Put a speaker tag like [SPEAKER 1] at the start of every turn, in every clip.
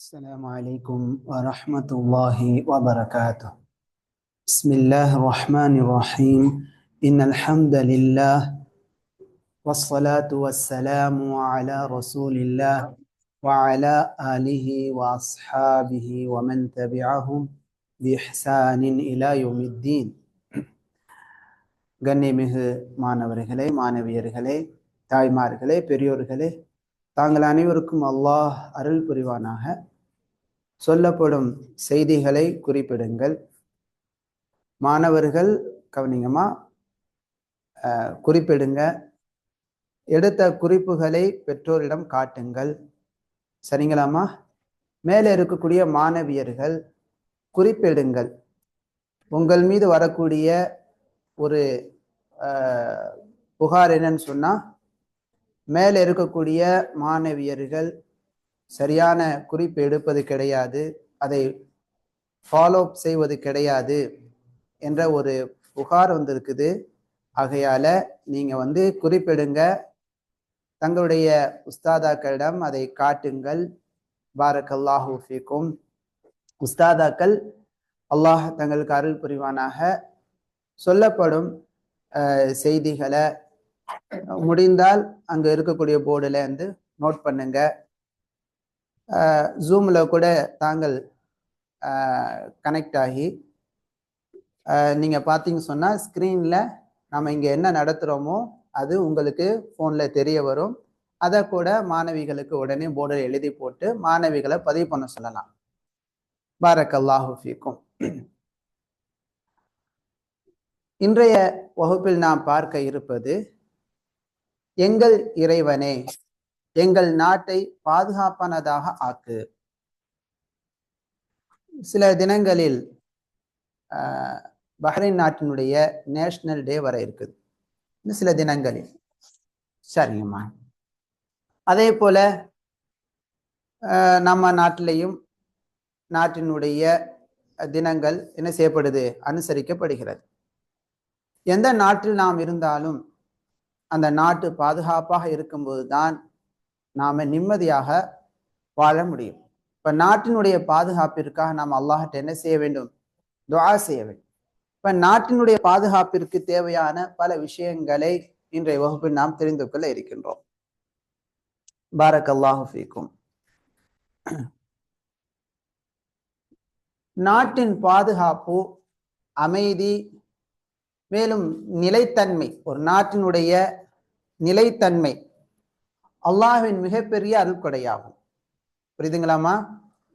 [SPEAKER 1] السلام عليكم ورحمة الله وبركاته بسم الله الرحمن الرحيم إن الحمد لله والصلاة والسلام على رسول الله وعلى آله وأصحابه ومن تبعهم بإحسان إلى يوم الدين கண்ணியமிகு மாணவர்களே மாணவியர்களே தாய்மார்களே பெரியோர்களே தாங்கள் அனைவருக்கும் அல்லாஹ் அருள் புரிவானாக சொல்லப்படும் செய்திகளை குறிப்பிடுங்கள். மாணவர்கள் கவனிங்கம்மா குறிப்பிடுங்க. எடுத்த குறிப்புகளை பெற்றோரிடம் காட்டுங்கள். சரிங்களாம்மா? மேலே இருக்கக்கூடிய மாணவியர்கள் குறிப்பிடுங்கள். உங்கள் மீது வரக்கூடிய ஒரு புகார் என்னன்னு சொன்னால் மேலே இருக்கக்கூடிய மாணவியர்கள் சரியான குறிப்பு எடுப்பது கிடையாது. அதை ஃபாலோ செய்வது கிடையாது என்ற ஒரு புகார் வந்திருக்குது. ஆகையால நீங்கள் வந்து குறிப்பிடுங்க. தங்களுடைய உஸ்தாதாக்களிடம் அதை காட்டுங்கள். பாரக்கல்லாஹூ ஃபீக்கும். உஸ்தாதாக்கள் அல்லாஹ் தங்களுக்கு அருள் புரிவானாக. சொல்லப்படும் செய்திகளை முடிந்தால் அங்கே இருக்கக்கூடிய போர்டில் வந்து நோட் பண்ணுங்க. ஜூமில் கூட தாங்கள் கனெக்ட் ஆகி நீங்கள் பார்த்தீங்க சொன்னால் ஸ்க்ரீனில் நம்ம இங்கே என்ன நடத்துகிறோமோ அது உங்களுக்கு ஃபோனில் தெரிய வரும். அதை கூட மாணவிகளுக்கு உடனே போர்டில் எழுதி போட்டு மாணவிகளை பதிவு பண்ண சொல்லலாம். பாரக்கல்லாஹூஃபிக்கும் இன்றைய வகுப்பில் நாம் பார்க்க இருப்பது எங்கள் இறைவனே எங்கள் நாட்டை பாதுகாப்பானதாக ஆக்கு. சில தினங்களில் பஹ்ரைன் நாட்டினுடைய நேஷனல் டே வர இருக்குது. இன்னும் சில தினங்களில். சரிங்கம்மா. அதே போல நம்ம நாட்டிலையும் நாட்டினுடைய தினங்கள் என்ன செய்யப்படுது? அனுசரிக்கப்படுகிறது. எந்த நாட்டில் நாம் இருந்தாலும் அந்த நாட்டு பாதுகாப்பாக இருக்கும்போது தான் நாம நிம்மதியாக வாழ முடியும். இப்ப நாட்டினுடைய பாதுகாப்பிற்காக நாம் அல்லாஹிட்ட என்ன செய்ய வேண்டும்? துவா செய்ய வேண்டும். இப்ப நாட்டினுடைய பாதுகாப்பிற்கு தேவையான பல விஷயங்களை இன்றைய வகுப்பில் நாம் தெரிந்து கொள்ள இருக்கின்றோம். பாரக் அல்லாஹு நாட்டின் பாதுகாப்பு அமைதி மேலும் நிலைத்தன்மை. ஒரு நாட்டினுடைய நிலைத்தன்மை. அல்லாஹின் மிகப்பெரிய அருள்கொடையாகும் புரியுதுங்களாமா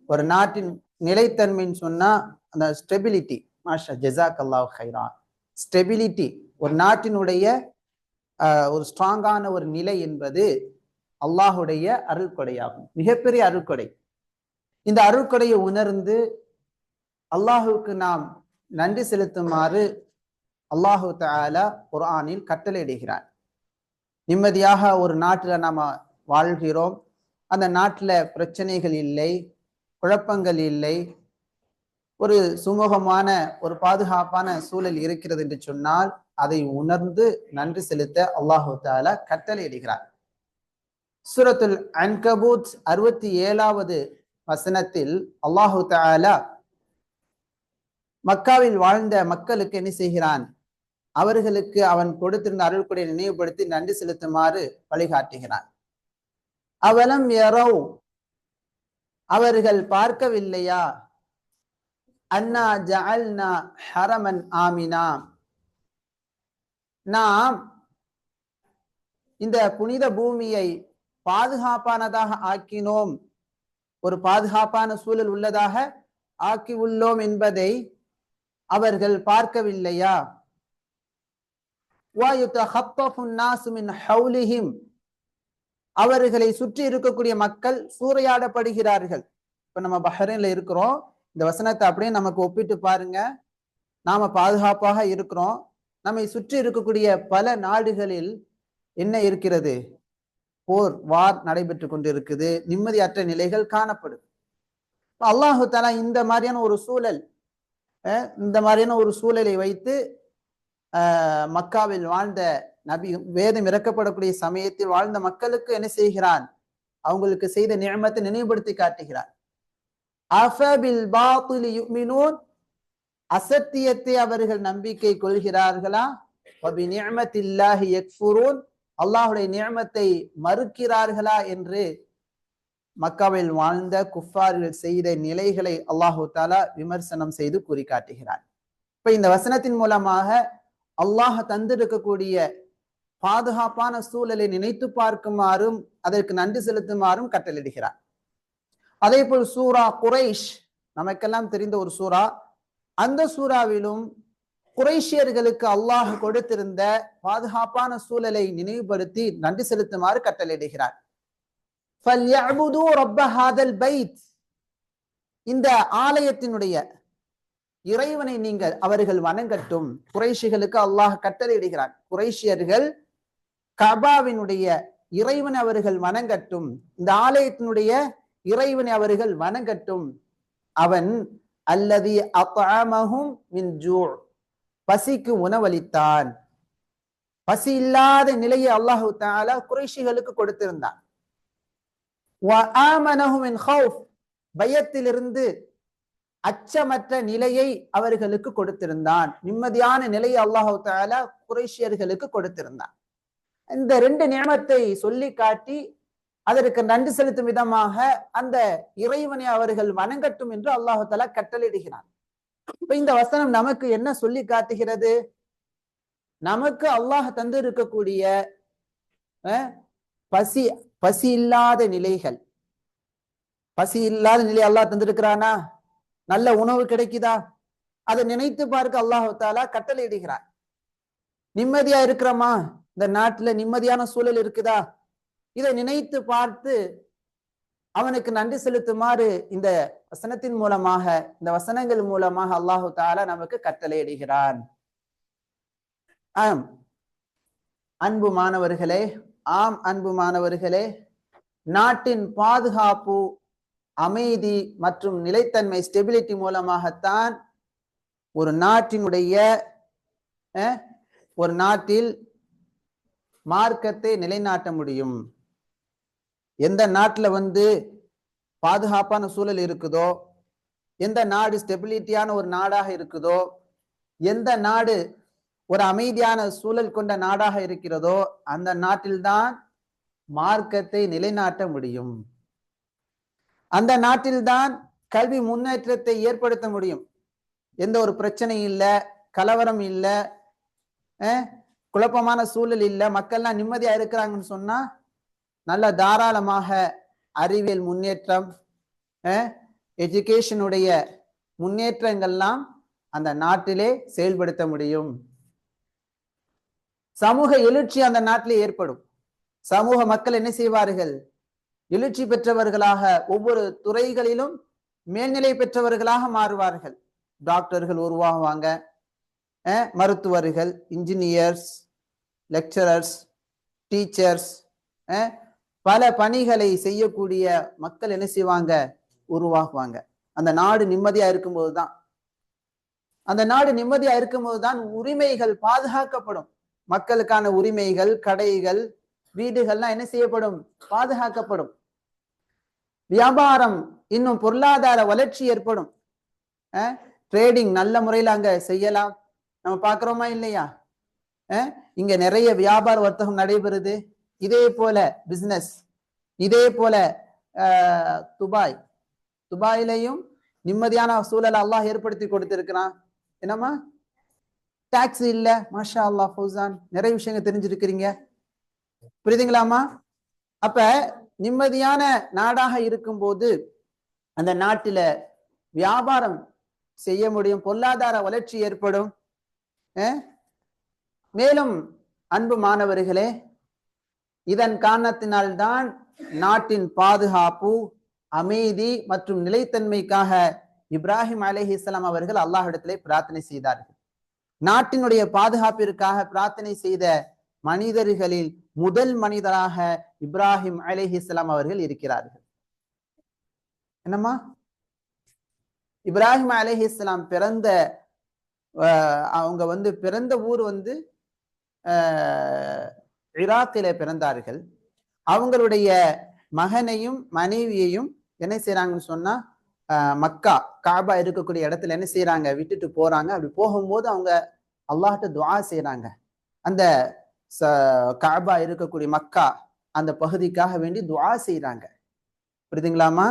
[SPEAKER 1] ஒரு நாட்டின் நிலைத்தன்மைன்னு சொன்னா அந்த ஸ்டெபிலிட்டி மாஷா ஜெசாக் அல்லாஹ் ஹைரா ஸ்டெபிலிட்டி ஒரு நாட்டினுடைய ஒரு ஸ்ட்ராங்கான ஒரு நிலை என்பது அல்லாஹுடைய அருள்கொடையாகும் மிகப்பெரிய அருள்கொடை இந்த அருள்கொடையை உணர்ந்து அல்லாஹுவுக்கு நாம் நன்றி செலுத்துமாறு அல்லாஹு தாலா குர்ஆனில் கட்டளையிடுகிறார். நிம்மதியாக ஒரு நாட்டில் நாம வாழ்கிறோம். அந்த நாட்டில் பிரச்சனைகள் இல்லை குழப்பங்கள் இல்லை. ஒரு சுமூகமான ஒரு பாதுகாப்பான சூழல் இருக்கிறது என்று சொன்னால் அதை உணர்ந்து நன்றி செலுத்த அல்லாஹு தஆலா கட்டளையிடுகிறார் சூரத்துல் அன்கபூத் அறுபத்தி ஏழாவது வசனத்தில் அல்லாஹு தாலா மக்காவில் வாழ்ந்த மக்களுக்கு என்ன செய்கிறான்? அவர்களுக்கு அவன் கொடுத்திருந்த அருள்கொடை நினைவுபடுத்தி நன்றி செலுத்துமாறு வழிகாட்டுகிறான். அவலம் எரவ் அவர்கள் பார்க்கவில்லையா? அண்ணா ஜஅல்னா ஹரமன் ஆமினா. நாம் இந்த புனித பூமியை பாதுகாப்பானதாக ஆக்கினோம். ஒரு பாதுகாப்பான சூழல் உள்ளதாக ஆக்கி உள்ளோம் என்பதை அவர்கள் பார்க்கவில்லையா? அவர்களை சுற்றி இருக்கக்கூடிய மக்கள் சூறையாடப்படுகிறார்கள். இப்ப நம்ம பஹ்ரைன்ல இருக்கிறோம். இந்த வசனத்தை அப்படியே நமக்கு ஒப்பிட்டு பாருங்க. நாம பாதுகாப்பாக இருக்கிறோம். நம்மை சுற்றி இருக்கக்கூடிய பல நாடுகளில் என்ன இருக்கிறது? போர் வார் நடைபெற்று கொண்டிருக்குது. நிம்மதியற்ற நிலைகள் காணப்படுது. அல்லாஹு தலா இந்த மாதிரியான ஒரு சூழல் இந்த மாதிரியான ஒரு சூழலை வைத்து மக்காவில் வாழ்ந்த நபி வேதம் இறக்கப்படக்கூடிய சமயத்தில் வாழ்ந்த மக்களுக்கு என்ன செய்கிறான்? அவங்களுக்கு செய்த நியமத்தை நினைவுபடுத்தி காட்டுகிறான். அசத்தியத்தை அவர்கள் நம்பிக்கை கொள்கிறார்களா? அல்லாஹுடைய நியமத்தை மறுக்கிறார்களா என்று மக்காவில் வாழ்ந்த குஃபார்கள் செய்த நிலைகளை அல்லாஹு தாலா விமர்சனம் செய்து கூறி காட்டுகிறான். இப்ப இந்த வசனத்தின் மூலமாக அல்லாஹ தந்திருக்கக்கூடிய பாதுகாப்பான சூழலை நினைத்து பார்க்குமாறும் அதற்கு நன்றி செலுத்துமாறும் கட்டளிடுகிறார் அதே போல் சூரா குரைஷ் நமக்கெல்லாம் தெரிந்த ஒரு சூறா அந்த சூறாவிலும் குறைஷியர்களுக்கு அல்லாஹ் கொடுத்திருந்த பாதுகாப்பான சூழலை நினைவுபடுத்தி நன்றி செலுத்துமாறு கட்டளையிடுகிறார். இந்த ஆலயத்தினுடைய இறைவனை நீங்கள் அவர்கள் வணங்கட்டும். குறைஷிகளுக்கு அல்லாஹ் கட்டளையிடுகிறார் குறைஷியர்கள் கபாவினுடைய இறைவன் அவர்கள் வணங்கட்டும். இந்த ஆலயத்தினுடைய இறைவனை அவர்கள் வணங்கட்டும். அவன் அல்லது அப்பாமகும் மின் ஜூழ் பசிக்கு உணவளித்தான். பசி இல்லாத நிலையை அல்லாஹு தாலா குறைஷிகளுக்கு கொடுத்திருந்தான். பயத்திலிருந்து அச்சமற்ற நிலையை அவர்களுக்கு கொடுத்திருந்தான். நிம்மதியான நிலையை அல்லாஹு தாலா குறைஷியர்களுக்கு கொடுத்திருந்தான். இந்த ரெண்டு நியமத்தை சொல்லி காட்டி அதற்கு நன்றி செலுத்தும் விதமாக அந்த இறைவனை அவர்கள் வணங்கட்டும் என்று அல்லாஹு தாலா கட்டளையிடுகிறான். இப்ப இந்த வசனம் நமக்கு என்ன சொல்லி காட்டுகிறது? நமக்கு அல்லாஹ் தந்து இருக்கக்கூடிய பசி பசி இல்லாத நிலைகள். பசி இல்லாத நிலை அல்லாஹ் தந்திருக்கிறானா? நல்ல உணவு கிடைக்குதா? அதை நினைத்து பார்க்க அல்லாஹு தாலா கட்டளையிடுகிறார் நிம்மதியா இருக்கிறோமா? இந்த நாட்டுல நிம்மதியான சூழல் இருக்குதா? இதை நினைத்து பார்த்து அவனுக்கு நன்றி செலுத்துமாறு இந்த வசனத்தின் மூலமாக இந்த வசனங்கள் மூலமாக அல்லாஹு தாலா நமக்கு கட்டளையிடுகிறான் ஆம். அன்பு மாணவர்களே ஆம் அன்பு மாணவர்களே நாட்டின் பாதுகாப்பு அமைதி மற்றும் நிலைத்தன்மை ஸ்டெபிலிட்டி மூலமாகத்தான் ஒரு நாட்டினுடைய ஒரு நாட்டில் மார்க்கத்தை நிலைநாட்ட முடியும். எந்த நாட்டில் வந்து பாதுகாப்பான சூழல் இருக்குதோ எந்த நாடு ஸ்டெபிலிட்டியான ஒரு நாடாக இருக்குதோ எந்த நாடு ஒரு அமைதியான சூழல் கொண்ட நாடாக இருக்கிறதோ அந்த நாட்டில்தான் மார்க்கத்தை நிலைநாட்ட முடியும். அந்த நாட்டில்தான் கல்வி முன்னேற்றத்தை ஏற்படுத்த முடியும். எந்த ஒரு பிரச்சனையும் இல்லை கலவரம் இல்லை குழப்பமான சூழல் இல்லை. மக்கள்லாம் நிம்மதியாக இருக்கிறாங்கன்னு சொன்னால் நல்ல தாராளமாக அறிவியல் முன்னேற்றம் எஜுகேஷனுடைய முன்னேற்றங்கள்லாம் அந்த நாட்டிலே செயல்படுத்த முடியும். சமூக எழுச்சி அந்த நாட்டிலே ஏற்படும். சமூக மக்கள் என்ன செய்வார்கள்? எழுச்சி பெற்றவர்களாக ஒவ்வொரு துறைகளிலும் மேல்நிலை பெற்றவர்களாக மாறுவார்கள். டாக்டர்கள் உருவாகுவாங்க மருத்துவர்கள் இன்ஜினியர்ஸ் லெக்சரர்ஸ் டீச்சர்ஸ் பல பணிகளை செய்யக்கூடிய மக்கள் என்ன செய்வாங்க? உருவாகுவாங்க. அந்த நாடு நிம்மதியா இருக்கும்போது தான். அந்த நாடு நிம்மதியா இருக்கும்போது தான் உரிமைகள் பாதுகாக்கப்படும். மக்களுக்கான உரிமைகள் கடைகள் வீடுகள்லாம் என்ன செய்யப்படும்? பாதுகாக்கப்படும். வியாபாரம் இன்னும் பொருளாதார வளர்ச்சி ஏற்படும். ட்ரேடிங் நல்ல முறையில் அங்க செய்யலாம். நம்ம பாக்குறோமா இல்லையா? இங்க நிறைய வியாபார வர்த்தகம் நடைபெறுது. இதே போல பிசினஸ் இதே போல துபாய். துபாயிலையும் நிம்மதியான சூழலை அல்லாஹ் ஏற்படுத்தி கொடுத்திருக்கிறான். என்னம்மா? டாக்ஸ் இல்ல. மாஷா அல்லாஹ் ஃபௌசான் நிறைய விஷயங்கள் தெரிஞ்சிருக்கிறீங்க. புரியுதுங்களாமா அப்ப நிம்மதியான நாடாக இருக்கும்போது அந்த நாட்டில வியாபாரம் செய்ய முடியும் பொருளாதார வளர்ச்சி ஏற்படும். மேலும் அன்பு மாணவர்களே இதன் காரணத்தினால்தான் நாட்டின் பாதுகாப்பு அமைதி மற்றும் நிலைத்தன்மைக்காக இப்ராஹிம் அலைஹிஸ்ஸலாம் அவர்கள் அல்லாஹிடத்திலே பிரார்த்தனை செய்தார்கள். நாட்டினுடைய பாதுகாப்பிற்காக பிரார்த்தனை செய்த மனிதர்களில் முதல் மனிதராக இப்ராஹிம் அலைஹிஸ்ஸலாம் அவர்கள் இருக்கிறார்கள். என்னம்மா? இப்ராஹிம் அலைஹிஸ்ஸலாம் பிறந்த அவங்க வந்து பிறந்த ஊர் வந்து ஆஹ் பிறந்தார்கள். அவங்களுடைய மகனையும் மனைவியையும் என்ன செய்யறாங்கன்னு சொன்னா மக்கா காபா இருக்கக்கூடிய இடத்துல என்ன செய்யறாங்க விட்டுட்டு போறாங்க. அப்படி போகும்போது அவங்க அல்லாஹ்ட்ட துவா செய்யறாங்க அந்த ச இருக்கக்கூடிய மக்கா அந்த பகுதிக்காக வேண்டி துவா செய்யறாங்க புரியுதுங்களாமா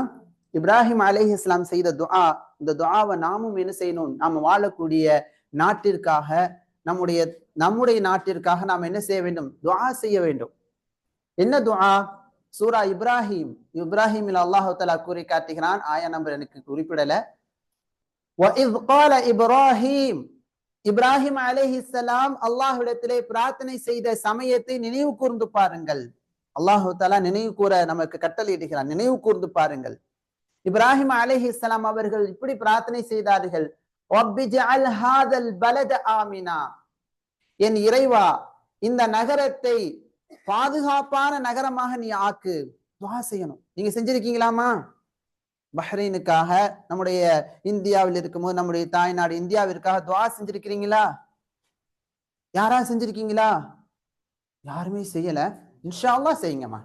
[SPEAKER 1] இப்ராஹிம் அலேஹி இஸ்லாம் செய்த துஆ இந்த துஆவை நாமும் என்ன செய்யணும்? நாம் வாழக்கூடிய நாட்டிற்காக நம்முடைய நம்முடைய நாட்டிற்காக நாம் என்ன செய்ய வேண்டும்? துவா செய்ய வேண்டும். என்ன துவா சூரா இப்ராஹிம். இப்ராஹிமில் அல்லாஹு தலா கூறி காட்டுகிறான். ஆயா நம்பர் எனக்கு குறிப்பிடல. இப்ராஹிம். இப்ராஹிம் அலைஹிஸ்ஸலாம் அல்லாஹ்விடத்திலே பிரார்த்தனை செய்த சமயத்தை நினைவு கூர்ந்து பாருங்கள். அல்லாஹு தாலா நினைவு கூற நமக்கு கட்டளையிடுகிறார் நினைவு கூர்ந்து பாருங்கள். இப்ராஹிம் அலைஹிஸ்ஸலாம் அவர்கள் இப்படி பிரார்த்தனை செய்தார்கள். ஆமினா. என் இறைவா இந்த நகரத்தை பாதுகாப்பான நகரமாக நீ ஆக்கு. துவா செய்யணும். நீங்க செஞ்சிருக்கீங்களாமா பஹ்ரைனுக்காக நம்முடைய இந்தியாவில் இருக்கும்போது நம்முடைய தாய்நாடு இந்தியாவிற்காக துவா செஞ்சிருக்கிறீங்களா? யாரா செஞ்சிருக்கீங்களா? யாருமே செய்யல. இன்ஷா செய்யுங்கம்மா.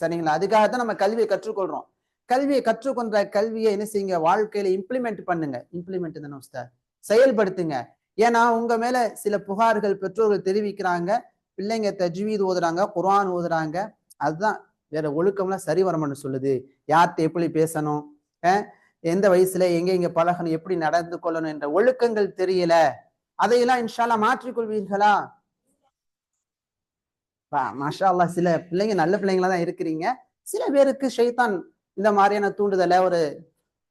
[SPEAKER 1] சரிங்களா? அதுக்காக தான் நம்ம கல்வியை கற்றுக்கொள்றோம். கல்வியை கற்றுக்கொண்ட கல்வியை என்ன செய்யுங்க? வாழ்க்கையில இம்ப்ளிமெண்ட் பண்ணுங்க. இம்ப்ளிமெண்ட் தானே உஸ்தாத்? செயல்படுத்துங்க. ஏன்னா உங்க மேல சில புகார்கள் பெற்றோர்கள் தெரிவிக்கிறாங்க. பிள்ளைங்க தஜ்வீது ஓதுறாங்க குரான் ஓதுறாங்க. அதுதான் வேற ஒழுக்கம்லாம் சரி வரணும்னு சொல்லுது. யார்கிட்ட எப்படி பேசணும்? எந்த வயசுல எங்க எங்க பழகணும் எப்படி நடந்து கொள்ளணும் என்ற ஒழுக்கங்கள் தெரியல. அதையெல்லாம் இன்ஷால்லா மாற்றிக்கொள்வீர்களா மாஷா சில பிள்ளைங்க நல்ல பிள்ளைங்களா தான் இருக்கிறீங்க. சில பேருக்கு ஷைத்தான் இந்த மாதிரியான தூண்டுதலை ஒரு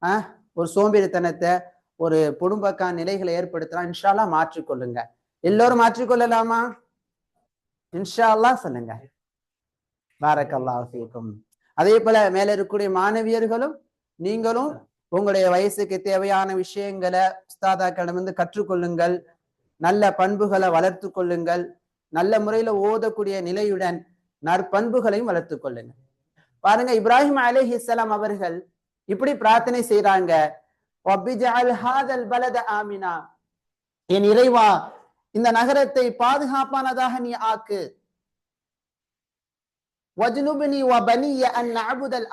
[SPEAKER 1] ஆஹ் ஒரு சோம்பேறித்தனத்தை ஒரு பொடும்பக்கான நிலைகளை ஏற்படுத்தலாம். இன்ஷால்லா மாற்றிக்கொள்ளுங்க எல்லோரும் மாற்றிக்கொள்ளலாமா இன்ஷால்லா சொல்லுங்க. பாரக் அல்லாஹ் அதே போல மேல இருக்கக்கூடிய மாணவியர்களும் நீங்களும் உங்களுடைய வயசுக்கு தேவையான விஷயங்களை உஸ்தாதாக்களிடமிருந்து கற்றுக்கொள்ளுங்கள். நல்ல பண்புகளை வளர்த்து கொள்ளுங்கள். நல்ல முறையில ஓதக்கூடிய நிலையுடன் நற்பண்புகளையும் வளர்த்து கொள்ளுங்க பாருங்க இப்ராஹிம் அலைஹிஸ்ஸலாம் அவர்கள் இப்படி பிரார்த்தனை செய்றாங்க. ஆமினா. என் இறைவா இந்த நகரத்தை பாதுகாப்பானதாக நீ ஆக்கு. வஜ்னுபினி வ பனிய அன் நஅபுதல்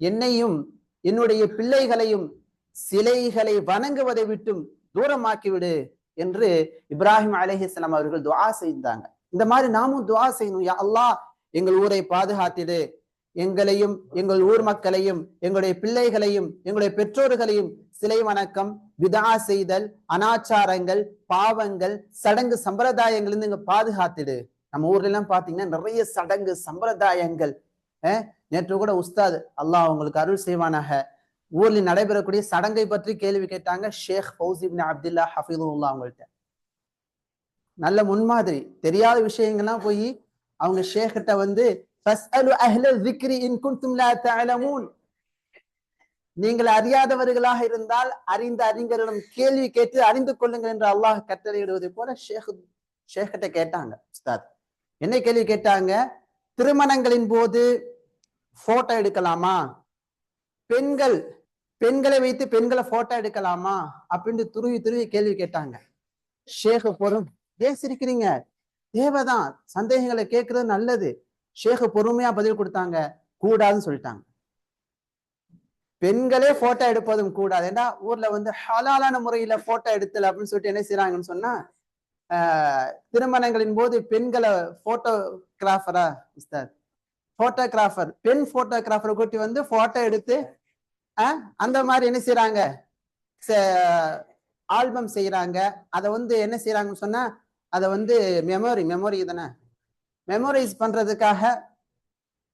[SPEAKER 1] என்னையும் என்னுடைய பிள்ளைகளையும் சிலைகளை வணங்குவதை விட்டும் தூரமாக்கிவிடு என்று இப்ராஹிம் அலஹிஸ்லாம் அவர்கள் துவா செய்தாங்க. இந்த மாதிரி நாமும் துவா செய்யணும். யா அல்லாஹ் எங்கள் ஊரை பாதுகாத்திடு. எங்களையும் எங்கள் ஊர் மக்களையும் எங்களுடைய பிள்ளைகளையும் எங்களுடைய பெற்றோர்களையும் சிலை வணக்கம் விதா செய்தல் அனாச்சாரங்கள் பாவங்கள் சடங்கு சம்பிரதாயங்கள் இருந்து இங்க பாதுகாத்திடு. நம்ம ஊர்ல எல்லாம் பாத்தீங்கன்னா நிறைய சடங்கு சம்பிரதாயங்கள் நேற்று கூட உஸ்தாத் அல்லாஹ் அவங்களுக்கு அருள் செய்வானாக. ஊரில் நடைபெறக்கூடிய சடங்கை பற்றி கேள்வி கேட்டாங்க ஷேக் ஃபவுசிபின் அப்துல்லா ஹஃபீதுல்லா அவங்கள்ட்ட. நல்ல முன்மாதிரி தெரியாத விஷயங்கள்லாம் போய் அவங்க ஷேக்கிட்ட வந்து நீங்கள் அறியாதவர்களாக இருந்தால் அறிந்த அறிஞர்களிடம் கேள்வி கேட்டு அறிந்து கொள்ளுங்கள் என்று அல்லாஹ் கட்டளையிடுவதை போல ஷேக் ஷேக்கிட்ட கேட்டாங்க உஸ்தாத். என்ன கேள்வி கேட்டாங்க? திருமணங்களின் போது போட்டோ எடுக்கலாமா? பெண்கள் பெண்களை வைத்து பெண்களை போட்டோ எடுக்கலாமா? அப்படின்னு துருவி துருவி கேள்வி கேட்டாங்க. ஷேக் பொறும் ஏன் சிரிக்கிறீங்க? தேவைதான் சந்தேகங்களை கேட்கறது நல்லது. ஷேக் பொறுமையா பதில் கொடுத்தாங்க. கூடாதுன்னு சொல்லிட்டாங்க. பெண்களே போட்டோ எடுப்பதும் கூடாது. ஏன்னா ஊர்ல வந்து ஹலாலான முறையில போட்டோ எடுத்தல் அப்படின்னு சொல்லிட்டு என்ன செய்யறாங்கன்னு சொன்னா ஆஹ் திருமணங்களின் போது பெண்களை போட்டோகிராஃபரா உஸ்தாத்? போட்டோகிராஃபர் பெண் போட்டோகிராஃபரை கூட்டி வந்து போட்டோ எடுத்து அந்த மாதிரி என்ன செய்யறாங்க ஆல்பம் செய்யறாங்க அதை வந்து என்ன செய்யறாங்கன்னு சொன்னா அதை வந்து மெமோரி மெமோரி தானே? மெமோரைஸ் பண்றதுக்காக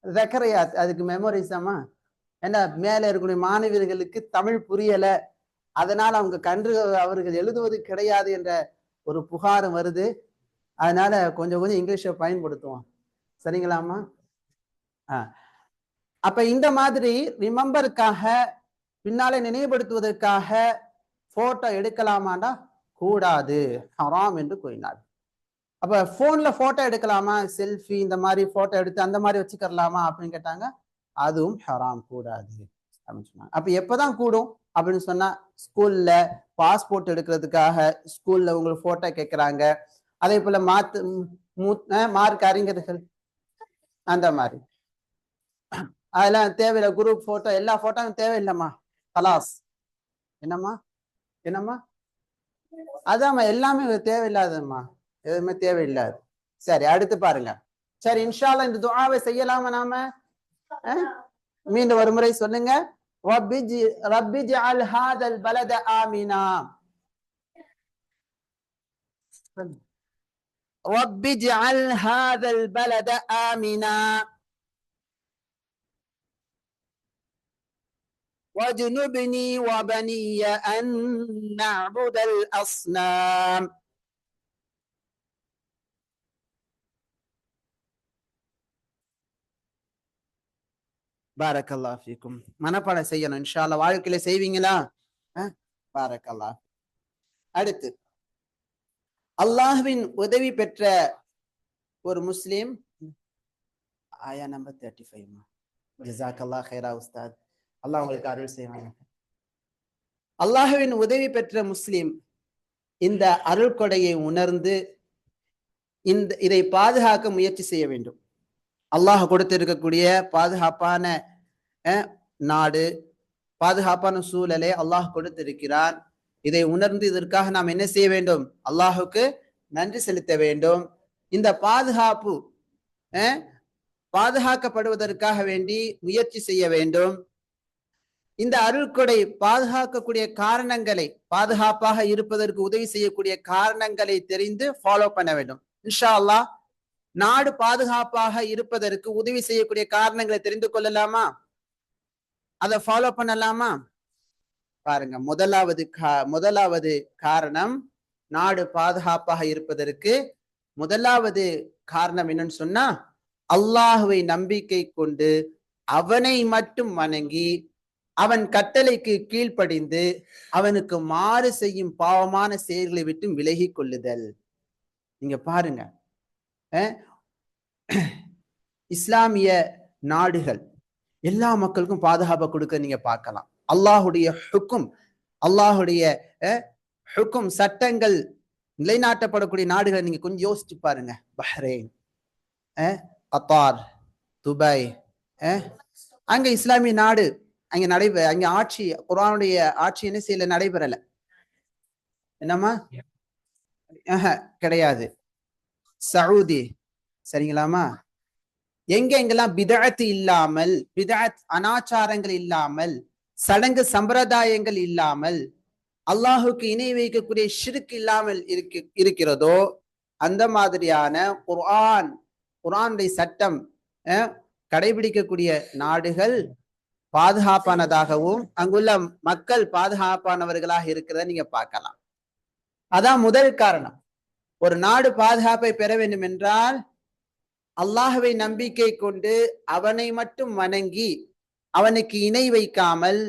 [SPEAKER 1] ரெக்கரையா அதுக்கு மெமரைஸாமா ஏன்னா மேலே இருக்கக்கூடிய மாணவியர்களுக்கு தமிழ் புரியல. அதனால அவங்க கன்று அவர்கள் எழுதுவது கிடையாது என்ற ஒரு புகாரும் வருது. அதனால கொஞ்சம் கொஞ்சம் இங்கிலீஷை பயன்படுத்துவோம். சரிங்களாமா ஆ. அப்ப இந்த மாதிரி ரிமம்பருக்காக பின்னாலே நினைவுபடுத்துவதற்காக போட்டோ எடுக்கலாமாண்டா? கூடாது. ஹராம் என்று கூறினார் அப்ப போன்ல போட்டோ எடுக்கலாமா? செல்ஃபி இந்த மாதிரி போட்டோ எடுத்து அந்த மாதிரி வச்சுக்கலாமா அப்படின்னு கேட்டாங்க. அதுவும் ஹராம் கூடாது அப்படின்னு சொன்னாங்க. அப்ப எப்பதான் கூடும்? அப்படின்னு சொன்னா ஸ்கூல்ல பாஸ்போர்ட் எடுக்கிறதுக்காக ஸ்கூல்ல உங்களுக்கு போட்டோ கேட்கறாங்க அதே போல மாத்து மார்க் அறிஞர்கள் அந்த மாதிரி. அதெல்லாம் தேவையில்லை குரூப் ஃபோட்டோ எல்லா ஃபோட்டோவும் தேவையில்லைம்மா. கலாஸ். என்னம்மா? என்னம்மா? அதாம்மா எல்லாமே தேவையில்லாதம்மா எதுவுமே தேவையில்லாது. சரி அடுத்து பாருங்க. சரி இன்ஷால்லா இந்த துஆவை செய்யலாமா நாம? மீண்டும் ஒரு முறை சொல்லுங்க. ரப்பி ஜஅல் ஹாதல் பலத ஆமினா. رب اجعل هذا البلد آمنا واجنبني وبني أن نعبد الأصنام பாரக்கல்லா ஃபீக்கும் மனப்பாடம் செய்யணும் இன்ஷா அல்லாஹ் வாழ்க்கையில செய்வீங்களா அஹ்? பாரக்கல்லா அடுத்து அல்லாஹ்வின் உதவி பெற்ற ஒரு முஸ்லீம். ஆயா நம்பர் தேர்ட்டி ஃபைவ் அல்லாஹ் ஹைரா உஸ்தாத். அல்லாஹ் உங்களுக்கு அருள் செய்வாங்க அல்லாஹ்வின் உதவி பெற்ற முஸ்லீம் இந்த அருள் கொடையை உணர்ந்து இந்த இதை பாதுகாக்க முயற்சி செய்ய வேண்டும். அல்லாஹ் கொடுத்திருக்கக்கூடிய பாதுகாப்பான அஹ், நாடு பாதுகாப்பான சூழலை அல்லாஹ் கொடுத்திருக்கிறான். இதை உணர்ந்து இதற்காக நாம் என்ன செய்ய வேண்டும்? அல்லாஹுக்கு நன்றி செலுத்த வேண்டும். இந்த பாதுகாப்பு அஹ், பாதுகாக்கப்படுவதற்காக வேண்டி முயற்சி செய்ய வேண்டும். இந்த அருள்கொடை பாதுகாக்கக்கூடிய காரணங்களை பாதுகாப்பாக இருப்பதற்கு உதவி செய்யக்கூடிய காரணங்களை தெரிந்து ஃபாலோ பண்ண வேண்டும். இன்ஷா அல்லாஹ் நாடு பாதுகாப்பாக இருப்பதற்கு உதவி செய்யக்கூடிய காரணங்களை தெரிந்து கொள்ளலாமா? அதை ஃபாலோ பண்ணலாமா? பாருங்க. முதலாவது கா- முதலாவது காரணம் நாடு பாதுகாப்பாக இருப்பதற்கு. முதலாவது காரணம் என்னன்னு சொன்னா அல்லாஹுவை நம்பிக்கை கொண்டு அவனை மட்டும் வணங்கி அவன் கட்டளைக்கு கீழ்ப்படிந்து அவனுக்கு மாறு செய்யும் பாவமான செயல்களை விட்டு விலகி கொள்ளுதல். நீங்க பாருங்க. அஹ், இஸ்லாமிய நாடுகள் எல்லா மக்களுக்கும் பாதுகாப்பை கொடுக்க நீங்க பார்க்கலாம். அல்லாஹுடைய ஹுக்கும் அல்லாஹுடைய ஹுக்கும் சட்டங்கள் நிலைநாட்டப்படக்கூடிய நாடுகளை நீங்க கொஞ்சம் யோசிச்சு பாருங்க. பஹ்ரைன் கத்தார் துபாய் அங்க இஸ்லாமிய நாடு அங்க நடைபெற அங்க ஆட்சி குரானுடைய ஆட்சி என்ன செய்யல நடைபெறல. என்னம்மா? கிடையாது. சவுதி சரிங்களாமா எங்க எங்கெல்லாம் பிதாத்து இல்லாமல் பிதாத் அனாச்சாரங்கள் இல்லாமல் சடங்கு சம்பிரதாயங்கள் இல்லாமல் அல்லாஹுக்கு இணை வைக்கக்கூடிய ஷிர்க் இல்லாமல் இருக்கு இருக்கிறதோ அந்த மாதிரியான குர்ஆன் குர்ஆனுடைய சட்டம் அஹ், கடைபிடிக்கக்கூடிய நாடுகள் பாதுகாப்பானதாகவும் அங்குள்ள மக்கள் பாதுகாப்பானவர்களாக இருக்கிறத நீங்க பார்க்கலாம். அதான் முதல் காரணம். ஒரு நாடு பாதுகாப்பை பெற வேண்டும் என்றால் அல்லாஹுவை நம்பிக்கை கொண்டு அவனை மட்டும் வணங்கி அவனுக்கு இணை வைக்காமல்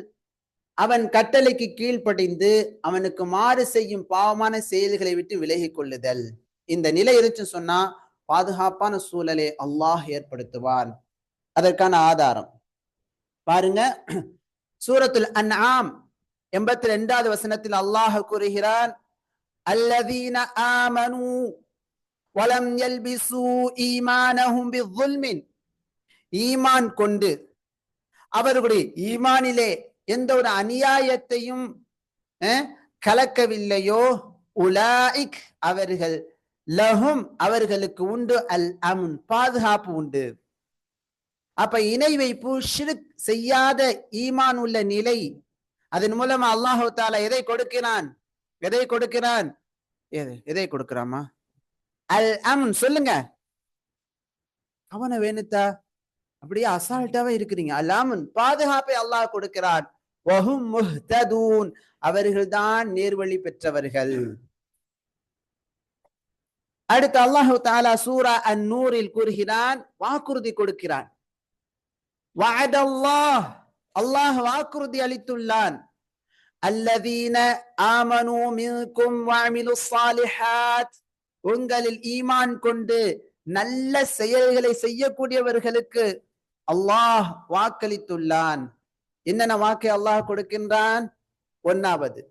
[SPEAKER 1] அவன் கட்டளைக்கு கீழ்ப்படிந்து அவனுக்கு மாறு செய்யும் பாவமான செயல்களை விட்டு விலகி கொள்ளுதல். இந்த நிலை இருந்துச்சு சொன்னா பாதுகாப்பான சூழலை அல்லாஹ் ஏற்படுத்துவான். அதற்கான ஆதாரம். பாருங்க சூரத்துல் அன்ஆம் எண்பத்தி ரெண்டாவது வசனத்தில் அல்லாஹ் கூறுகிறான் அல்லதீன ஆமனு வலம் யல்பிசு ஈமானஹும் பிظுல்மின் ஈமான் கொண்டு அவர்களுடைய ஈமானிலே எந்த ஒரு அநியாயத்தையும் கலக்கவில்லையோ? உலாயிக் அவர்கள் லஹும் அவர்களுக்கு உண்டு அல் அமுன் பாதுகாப்பு உண்டு. அப்ப இணை வைப்பு ஷிருக் செய்யாத ஈமான் உள்ள நிலை அதன் மூலமா அல்லாஹு தாலா எதை கொடுக்கிறான்? எதை கொடுக்கிறான்? எது எதை கொடுக்கிறாமா? அல் அம் சொல்லுங்க. அவனை வேணுத்தா? அப்படியே அசால்ட்டாவே இருக்கிறீங்க. அல் அமன் பாதுகாப்பை அல்லாஹ் கொடுக்கிறான். அவர்கள்தான் நேர்வழி பெற்றவர்கள். அடுத்து அல்லாஹு தாலா சூரா அன் நூரில் கூறுகிறான் வாக்குறுதி கொடுக்கிறான். அல்லாஹ் வாக்குறுதி அளித்துள்ளான். அல்லதீன ஆமனு மின்கும் வஅமிலு ஸாலிஹாத். உங்களில் ஈமான் கொண்டு நல்ல செயல்களை செய்யக்கூடியவர்களுக்கு அல்லாஹ் வாக்களித்துள்ளான். என்னென்ன வாக்கை அல்லாஹ் கொடுக்கின்றான்? ஒன்னாவது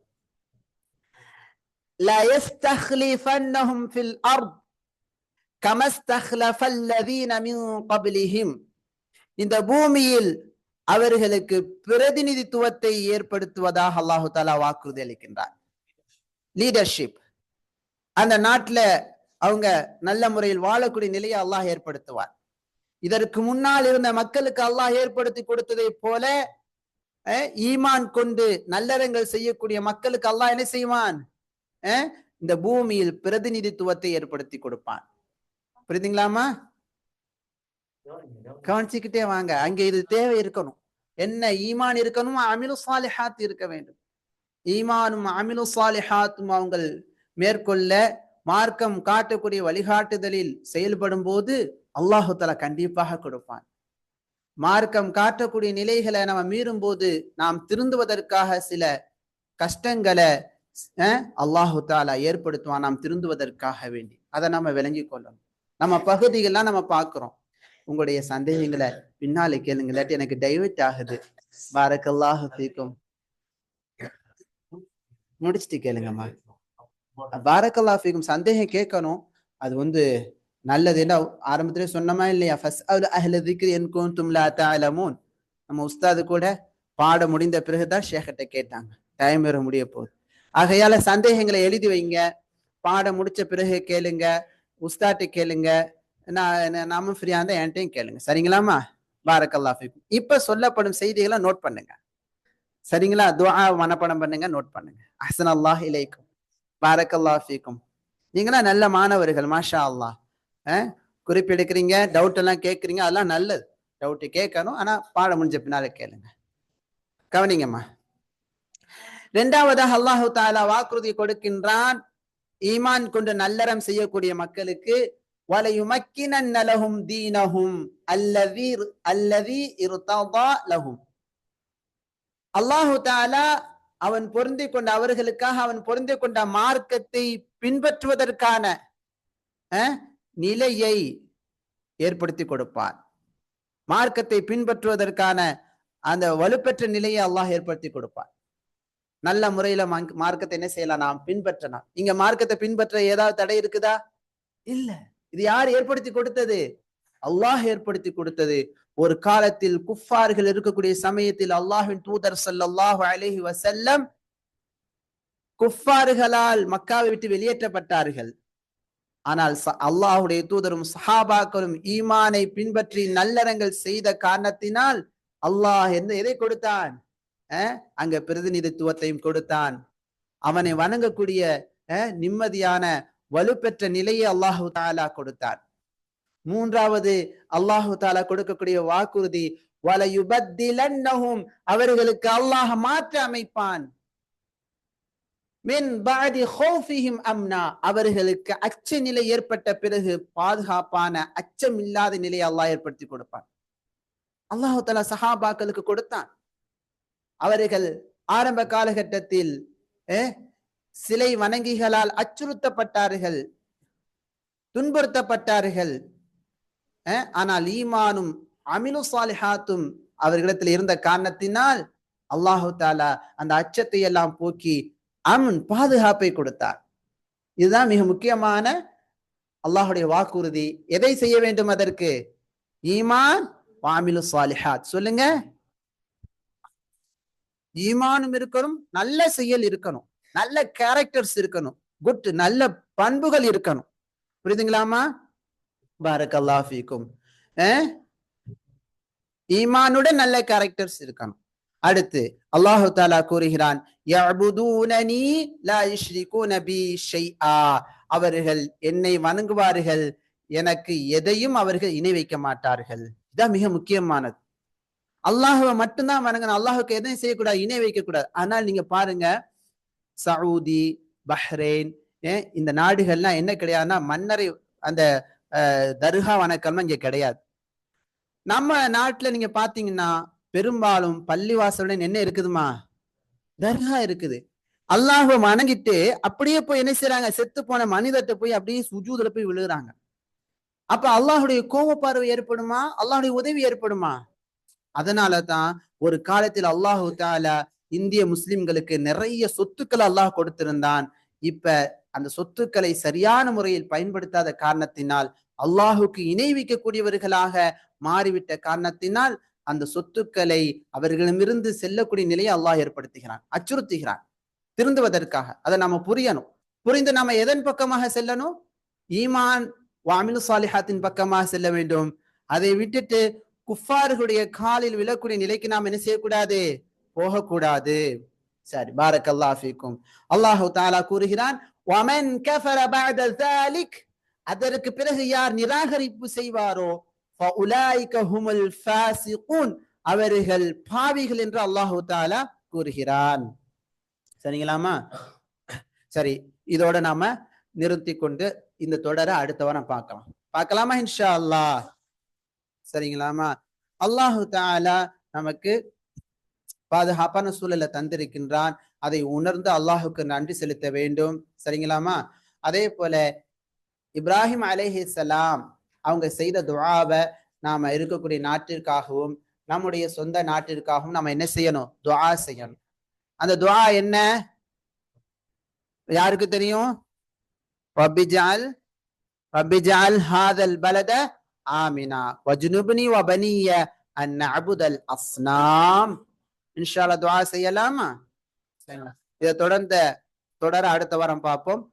[SPEAKER 1] இந்த பூமியில் அவர்களுக்கு பிரதிநிதித்துவத்தை ஏற்படுத்துவதாக அல்லாஹு தாலா வாக்குறுதி அளிக்கின்றார் லீடர்ஷிப் அந்த நாட்டுல அவங்க நல்ல முறையில் வாழக்கூடிய நிலையை அல்லாஹ் ஏற்படுத்துவார் இதற்கு முன்னால் இருந்த மக்களுக்கு அல்லாஹ் ஏற்படுத்தி கொடுத்ததை போல அஹ், ஈமான் கொண்டு நல்லறங்கள் செய்யக்கூடிய மக்களுக்கு அல்லாஹ் என்ன செய்வான்? இந்த பூமியில் பிரதிநிதித்துவத்தை ஏற்படுத்தி கொடுப்பான். புரியுதுங்களாமா கவனிச்சுக்கிட்டே வாங்க. அங்க இது தேவை இருக்கணும். என்ன ஈமான் இருக்கணும்? அமிலு சாலிஹாத் இருக்க வேண்டும். ஈமானும் அமிலு சாலிஹாத்தும் அவங்கள் மேற்கொள்ள மார்க்கம் காட்டக்கூடிய வழிகாட்டுதலில் செயல்படும் போது அல்லாஹு தலா கண்டிப்பாக கொடுப்பான். மார்க்கம் காட்டக்கூடிய நிலைகளை நம்ம மீறும் போது நாம் திருந்துவதற்காக சில கஷ்டங்களை அல்லாஹு தாலா ஏற்படுத்துவான் நாம் திருந்துவதற்காக வேண்டி. அதை நம்ம விளங்கி கொள்ளணும். நம்ம பகுதிகள்லாம் நம்ம பார்க்கிறோம். உங்களுடைய சந்தேகங்களை பின்னாலே கேளுங்க. இல்லாட்டி எனக்கு டைவெர்ட் ஆகுது. பாரக்கல்லாஹு ஃபீக்கும். முடிச்சுட்டு கேளுங்கம்மா. பாரக்கல்லா ஃபீக்கும் சந்தேகம் கேட்கணும். அது வந்து நல்லது என்ன ஆரம்பத்திலே சொன்னமா இல்லையா? ஃபஸ்ட் அஹ்ல திக்ரி என்கும் தும்லா லா நம்ம உஸ்தாது கூட பாட முடிந்த பிறகுதான் ஷேகிட்ட கேட்டாங்க. டைம் வர முடிய போகுது. ஆகையால சந்தேகங்களை எழுதி வைங்க. பாடம் முடிச்ச பிறகு கேளுங்க. உஸ்தாட்ட கேளுங்க. நான் நாமும் ஃப்ரீயா இருந்தா என்கிட்டையும் கேளுங்க. சரிங்களாமா பாரக்கல்லா ஃபீக்கும். இப்ப சொல்லப்படும் செய்திகளை நோட் பண்ணுங்க. சரிங்களா? துவா மனப்பாடம் பண்ணுங்க நோட் பண்ணுங்க. அஹ்சன் அல்லாஹ் இலைக்கும். பாரக்கல்லா ஃபீக்கும். நீங்களா நல்ல மாணவர்கள் மாஷா அல்லாஹ். குறிப்பெடுக்கிறீங்க டவுட் எல்லாம் கேட்குறீங்க அதெல்லாம் நல்லது. டவுட்டு கேட்கணும் ஆனா பாட முடிஞ்ச பின்னால கேளுங்க. கவனிங்கம்மா. ரெண்டாவதாக அல்லாஹு தாலா வாக்குறுதி கொடுக்கின்றான் ஈமான் கொண்டு நல்லறம் செய்யக்கூடிய மக்களுக்கு வலையுமக்கினன் லஹும் தீனஹும் அல்லவி அல்லவி இருததா லஹும். அல்லாஹு தாலா அவன் பொருந்தி கொண்ட அவர்களுக்காக அவன் பொருந்தி கொண்ட மார்க்கத்தை பின்பற்றுவதற்கான நிலையை ஏற்படுத்தி கொடுப்பான் மார்க்கத்தை பின்பற்றுவதற்கான அந்த வலுப்பெற்ற நிலையை அல்லாஹ் ஏற்படுத்தி கொடுப்பான் நல்ல முறையில மார்க்கத்தை என்ன செய்யலாம்? நாம் பின்பற்றலாம். இங்க மார்க்கத்தை பின்பற்ற ஏதாவது தடை இருக்குதா? இல்ல. இது யார் ஏற்படுத்தி கொடுத்தது? அல்லாஹ் ஏற்படுத்தி கொடுத்தது. ஒரு காலத்தில் குஃபார்கள் இருக்கக்கூடிய சமயத்தில் அல்லாஹின் தூதர் சல்லாஹு அலஹி வசல்லம் குஃபார்களால் மக்காவை விட்டு வெளியேற்றப்பட்டார்கள். ஆனால் அல்லாஹுடைய தூதரும் சஹாபாக்களும் ஈமானை பின்பற்றி நல்லறங்கள் செய்த காரணத்தினால் அல்லாஹ் என்ன எதை கொடுத்தான்? அங்க பிரதிநிதித்துவத்தையும் கொடுத்தான். அவனை வணங்கக்கூடிய நிம்மதியான வலுப்பெற்ற நிலையை அல்லாஹு தாலா கொடுத்தான். மூன்றாவது அல்லாஹு தாலா கொடுக்கக்கூடிய வாக்குறுதி வலயுபத்திலன்னஹும் அவர்களுக்கு அல்லாஹ் மாற்ற அமைப்பான். மின் பாதி ஹௌஃபிஹிம் அம்னா. அவர்களுக்கு அச்ச நிலை ஏற்பட்ட பிறகு பாதுகாப்பான அச்சம் இல்லாத நிலையை அல்லாஹ் ஏற்படுத்தி கொடுப்பான். அல்லாஹு தலா சஹாபாக்களுக்கு கொடுத்தான். அவர்கள் ஆரம்ப காலகட்டத்தில் சிலை வணங்கிகளால் அச்சுறுத்தப்பட்டார்கள் துன்புறுத்தப்பட்டார்கள் ஆனால் ஈமானும் அமிலு சாலிஹாத்தும் அவர்களிடத்தில் இருந்த காரணத்தினால் அல்லாஹு தாலா அந்த அச்சத்தை எல்லாம் போக்கி அமன் பாதுகாப்பை கொடுத்தார். இதுதான் மிக முக்கியமான அல்லாஹுடைய வாக்குறுதி. எதை செய்ய வேண்டும் அதற்கு? ஈமான் வாமிலு சாலிஹாத். சொல்லுங்க. ஈமானும் இருக்கணும் நல்ல செயல் இருக்கணும். நல்ல கேரக்டர்ஸ் இருக்கணும். குட் நல்ல பண்புகள் இருக்கணும். புரியுதுங்களாமா பாரக் அல்லாஃபிக்கும் ஈமானுடன் நல்ல கேரக்டர்ஸ் இருக்கணும். அடுத்து அல்லாஹு தாலா கூறுகிறான் அவர்கள் என்னை வணங்குவார்கள் எனக்கு எதையும் அவர்கள் இணை வைக்க மாட்டார்கள். இதான் மிக முக்கியமானது. அல்லாஹுவை மட்டும்தான் வணங்கணும் அல்லாஹுக்கு எதையும் செய்யக்கூடாது இணை வைக்க கூடாது ஆனால் நீங்க பாருங்க சவுதி பஹ்ரைன் இந்த நாடுகள்லாம் என்ன கிடையாதுன்னா மன்னரை அந்த தர்கா வணக்கம்லாம் இங்க கிடையாது. நம்ம நாட்டுல நீங்க பாத்தீங்கன்னா பெரும்பாலும் பள்ளிவாசலுடன் என்ன இருக்குதுமா? தர்கா இருக்குது. அல்லாஹ வணங்கிட்டு அப்படியே போய் என்ன செய்யறாங்க செத்து போன மனிதர்கிட்ட போய் அப்படியே சுஜூதுல போய் விழுகுறாங்க. அப்ப அல்லாஹுடைய கோப பார்வை ஏற்படுமா? அல்லாஹுடைய உதவி ஏற்படுமா? அதனால தான் ஒரு காலத்தில் அல்லாஹு தாலா இந்திய முஸ்லிம்களுக்கு நிறைய சொத்துக்களை அல்லாஹ் கொடுத்திருந்தான். இப்ப அந்த சொத்துக்களை சரியான முறையில் பயன்படுத்தாத காரணத்தினால் அல்லாஹுக்கு இணை வைக்கக்கூடியவர்களாக மாறிவிட்ட காரணத்தினால் அந்த சொத்துக்களை அவர்களிடமிருந்து செல்லக்கூடிய நிலையை அல்லாஹ் ஏற்படுத்துகிறான் அச்சுறுத்துகிறான். திருந்துவதற்காக. அதை நாம புரியணும். புரிந்து நாம எதன் பக்கமாக செல்லணும்? ஈமான் வாமிலு சாலிஹாத்தின் பக்கமாக செல்ல வேண்டும். அதை விட்டுட்டு குஃபார்களுடைய காலில் விழக்கூடிய நிலைக்கு நாம் என்ன செய்யக்கூடாது? போகக்கூடாது. சரி பாரக் அல்லாஹிக்கும் அல்லாஹு தாலா கூறுகிறான் அதற்கு பிறகு யார் நிராகரிப்பு செய்வாரோ அவர்கள் பாவிகள் என்று அல்லாஹு தாலா கூறுகிறான். சரிங்களாமா? சரி இதோட நாம நிறுத்தி கொண்டு இந்த தொடரை அடுத்த வாரம் பார்க்கலாம். பார்க்கலாமா இன்ஷா அல்லாஹ்? சரிங்களாமா? அல்லாஹு தாலா நமக்கு பாதுகாப்பான சூழலை தந்திருக்கின்றான். அதை உணர்ந்து அல்லாஹுக்கு நன்றி செலுத்த வேண்டும். சரிங்களாமா? அதே போல இப்ராஹிம் அலைஹிஸ்ஸலாம் அவங்க செய்த துவாவை நாம இருக்கக்கூடிய நாட்டிற்காகவும் நம்முடைய சொந்த நாட்டிற்காகவும் நம்ம என்ன செய்யணும்? துவா செய்யணும். அந்த துவா என்ன? யாருக்கு தெரியும்? பபிஜால் பபிஜால் ஹாதல் பலத ஆமினா. வஜ்னுப்னி வபனிய அன் அபுதல் அஸ்னாம். இன்ஷால்லா துவா செய்யலாமா? சரிங்களா இதை தொடர்ந்த தொடர அடுத்த வாரம் பார்ப்போம்.